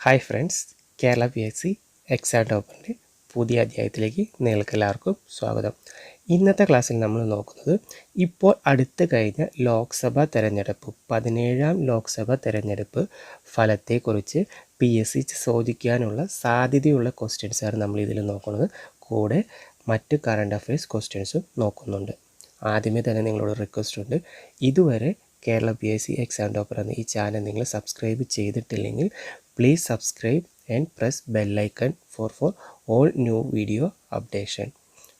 Hi friends Kerala P S C exam ടോപ്പറിന്റെ പുതിയ അധ്യായത്തിലേക്ക് നിങ്ങൾക്ക് എല്ലാവർക്കും സ്വാഗതം. ഇന്നത്തെ ക്ലാസ്സിൽ നമ്മൾ നോക്കുന്നത് ഇപ്പോൾ അടുത്ത് കഴിഞ്ഞ ലോക്സഭാ തെരഞ്ഞെടുപ്പ് പതിനേഴാം ലോക്സഭാ തെരഞ്ഞെടുപ്പ് ഫലത്തെക്കുറിച്ച് പി എസ് സി ചോദിക്കാനുള്ള സാധ്യതയുള്ള ക്വസ്റ്റ്യൻസാണ് നമ്മൾ ഇതിൽ നോക്കുന്നത്. കൂടെ മറ്റ് കറണ്ട് അഫയേഴ്സ് ക്വസ്റ്റ്യൻസും നോക്കുന്നുണ്ട്. ആദ്യമേ തന്നെ നിങ്ങളോട് റിക്വസ്റ്റ് ഉണ്ട്. ഇതുവരെ Kerala P S C exam topper എന്ന ഈ ചാനൽ നിങ്ങൾ സബ്സ്ക്രൈബ് ചെയ്തിട്ടില്ലെങ്കിൽ please subscribe and press bell icon for for all new video updation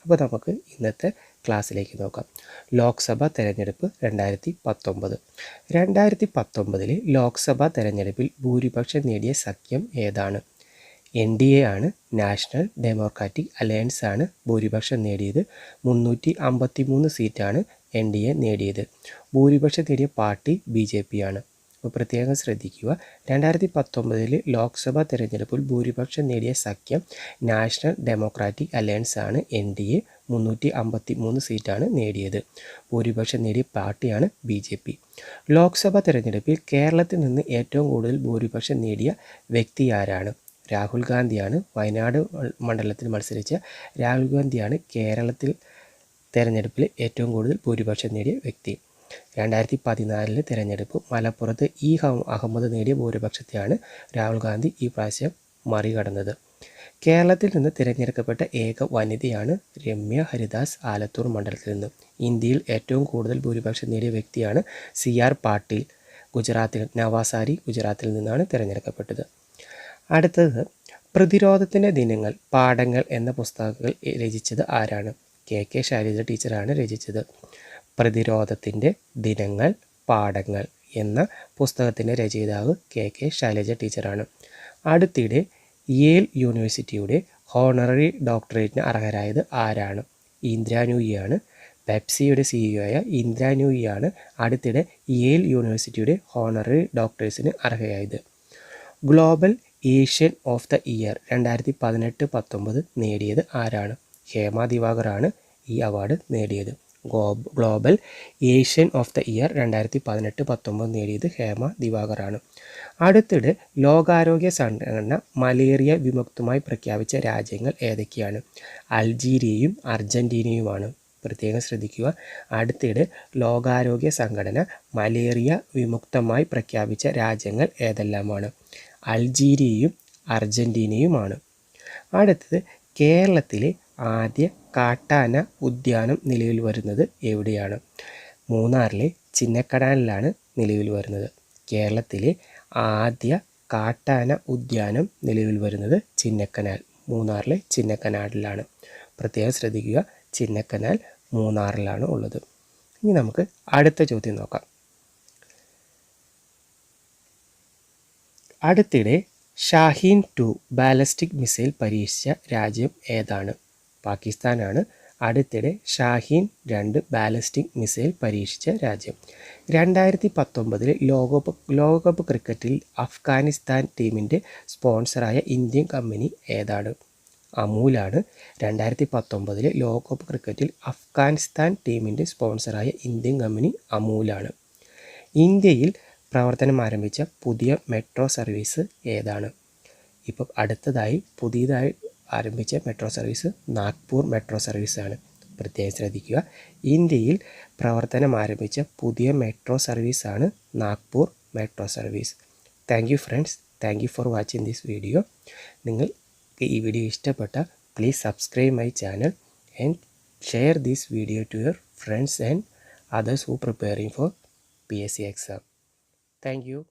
അപ്പോൾ നമുക്ക് ഇന്നത്തെ ക്ലാസ്സിലേക്ക് നോക്കാം. ലോക്സഭ തെരഞ്ഞെടുപ്പ് രണ്ടായിരത്തി പത്തൊമ്പത് രണ്ടായിരത്തി പത്തൊമ്പതിലെ ലോക്സഭാ തെരഞ്ഞെടുപ്പിൽ ഭൂരിപക്ഷം നേടിയ സഖ്യം ഏതാണ്? എൻ ഡി എ ആണ് നാഷണൽ ഡെമോക്രാറ്റിക് അലയൻസ് ആണ് ഭൂരിപക്ഷം നേടിയത്. മുന്നൂറ്റി അമ്പത്തി മൂന്ന് സീറ്റാണ് എൻ ഡി എ നേടിയത്. ഭൂരിപക്ഷം നേടിയ പാർട്ടി ബി ജെ പി ആണ്. അപ്പോൾ പ്രത്യേകം ശ്രദ്ധിക്കുക. രണ്ടായിരത്തി പത്തൊമ്പതിൽ ലോക്സഭാ തെരഞ്ഞെടുപ്പിൽ ഭൂരിപക്ഷം നേടിയ സഖ്യം നാഷണൽ ഡെമോക്രാറ്റിക് അലയൻസ് ആണ് എൻ ഡി എ. മുന്നൂറ്റി അമ്പത്തി മൂന്ന് സീറ്റാണ് നേടിയത്. ഭൂരിപക്ഷം നേടിയ പാർട്ടിയാണ് ബി ജെ പി. ലോക്സഭാ തെരഞ്ഞെടുപ്പിൽ കേരളത്തിൽ നിന്ന് ഏറ്റവും കൂടുതൽ ഭൂരിപക്ഷം നേടിയ വ്യക്തി ആരാണ്? രാഹുൽ ഗാന്ധിയാണ്. വയനാട് മണ്ഡലത്തിൽ മത്സരിച്ച രാഹുൽ ഗാന്ധിയാണ് കേരളത്തിൽ തെരഞ്ഞെടുപ്പിൽ ഏറ്റവും കൂടുതൽ ഭൂരിപക്ഷം നേടിയ വ്യക്തി. രണ്ടായിരത്തി പതിനാലിലെ തിരഞ്ഞെടുപ്പ് മലപ്പുറത്ത് ഇ അഹമ്മദ് നേടിയ ഭൂരിപക്ഷത്തെയാണ് രാഹുൽ ഗാന്ധി ഈ പ്രാവശ്യം മറികടന്നത്. കേരളത്തിൽ നിന്ന് തിരഞ്ഞെടുക്കപ്പെട്ട ഏക വനിതയാണ് രമ്യ ഹരിദാസ് ആലത്തൂർ മണ്ഡലത്തിൽ നിന്ന്. ഇന്ത്യയിൽ ഏറ്റവും കൂടുതൽ ഭൂരിപക്ഷം നേടിയ വ്യക്തിയാണ് സി ആർ പാട്ടീൽ. ഗുജറാത്തിൽ നവാസാരി ഗുജറാത്തിൽ നിന്നാണ് തിരഞ്ഞെടുക്കപ്പെട്ടത്. അടുത്തത് പ്രതിരോധത്തിന്റെ ദിനങ്ങൾ പാഠങ്ങൾ എന്ന പുസ്തകങ്ങൾ രചിച്ചത് ആരാണ്? കെ കെ ശൈലജ ടീച്ചറാണ് രചിച്ചത്. പ്രതിരോധത്തിന്റെ ദിനങ്ങൾ പാഠങ്ങൾ എന്ന പുസ്തകത്തിന്റെ രചയിതാവ് കെ കെ ശൈലജ ടീച്ചറാണ്. അടുത്തിടെ യേൽ യൂണിവേഴ്സിറ്റിയുടെ ഹോണററി ഡോക്ടറേറ്റിന് അർഹരായത് ആരാണ്? ഇന്ദ്രാനൂയിയാണ് പെപ്സിയുടെ സിഇഒ ആയ ഇന്ദ്രാനുയിയാണ് അടുത്തിടെ യേൽ യൂണിവേഴ്സിറ്റിയുടെ ഹോണററി ഡോക്ടേഴ്സിന് അർഹയായത്. Global Asian of the year രണ്ടായിരത്തി പതിനെട്ട് പത്തൊമ്പത് നേടിയത് ആരാണ്? ഹേമ ദിവാകറാണ് ഈ അവാർഡ് നേടിയത്. Global Asian of the year രണ്ടായിരത്തി പതിനെട്ട് പത്തൊമ്പത് നേടിയത് ഹേമ ദിവാകറാണ്. അടുത്തിടെ ലോകാരോഗ്യ സംഘടന മലേറിയ വിമുക്തമായി പ്രഖ്യാപിച്ച രാജ്യങ്ങൾ ഏതൊക്കെയാണ്? അൾജീരിയയും അർജന്റീനയുമാണ് പ്രത്യേകം ശ്രദ്ധിക്കുക അടുത്തിടെ ലോകാരോഗ്യ സംഘടന മലേറിയ വിമുക്തമായി പ്രഖ്യാപിച്ച രാജ്യങ്ങൾ ഏതെല്ലാമാണ്? അൾജീരിയയും അർജന്റീനയുമാണ് അടുത്തത് കേരളത്തിലെ ആദ്യ കാട്ടാന ഉദ്യാനം നിലവിൽ വരുന്നത് എവിടെയാണ്? മൂന്നാറിലെ ചിന്നക്കടാനിലാണ് നിലവിൽ വരുന്നത്. കേരളത്തിലെ ആദ്യ കാട്ടാന ഉദ്യാനം നിലവിൽ വരുന്നത് ചിന്നക്കനാൽ മൂന്നാറിലെ ചിന്നക്കനാലിലാണ് പ്രത്യേകം ശ്രദ്ധിക്കുക ചിന്നക്കനാൽ മൂന്നാറിലാണ് ഉള്ളത്. ഇനി നമുക്ക് അടുത്ത ചോദ്യം നോക്കാം. അടുത്തിടെ ഷാഹീൻ ടു ബാലസ്റ്റിക് മിസൈൽ പരീക്ഷിച്ച രാജ്യം ഏതാണ്? പാകിസ്ഥാനാണ്. അടുത്തിടെ ഷാഹീൻ രണ്ട് ബാലസ്റ്റിക് മിസൈൽ പരീക്ഷിച്ച രാജ്യം. രണ്ടായിരത്തി പത്തൊമ്പതിൽ ലോകകപ്പ് ലോകകപ്പ് ക്രിക്കറ്റിൽ അഫ്ഗാനിസ്ഥാൻ ടീമിന്റെ സ്പോൺസറായ ഇന്ത്യൻ കമ്പനി ഏതാണ്? അമൂലാണ്. രണ്ടായിരത്തി പത്തൊമ്പതിൽ ലോകകപ്പ് ക്രിക്കറ്റിൽ അഫ്ഗാനിസ്ഥാൻ ടീമിന്റെ സ്പോൺസറായ ഇന്ത്യൻ കമ്പനി അമൂലാണ്. ഇന്ത്യയിൽ പ്രവർത്തനം ആരംഭിച്ച പുതിയ മെട്രോ സർവീസ് ഏതാണ്? ഇപ്പം അടുത്തതായി പുതിയതായി ആരംഭിച്ച മെട്രോ സർവീസ് നാഗ്പൂർ മെട്രോ സർവീസാണ് പ്രത്യേകം ശ്രദ്ധിക്കുക. ഇന്ത്യയിൽ പ്രവർത്തനം ആരംഭിച്ച പുതിയ മെട്രോ സർവീസാണ് Nagpur metro service thank you friends thank you for watching this video നിങ്ങൾ ഈ വീഡിയോ ഇഷ്ടപ്പെട്ട please subscribe my channel and share this video to your friends and others others who preparing for PSC exam. Thank you.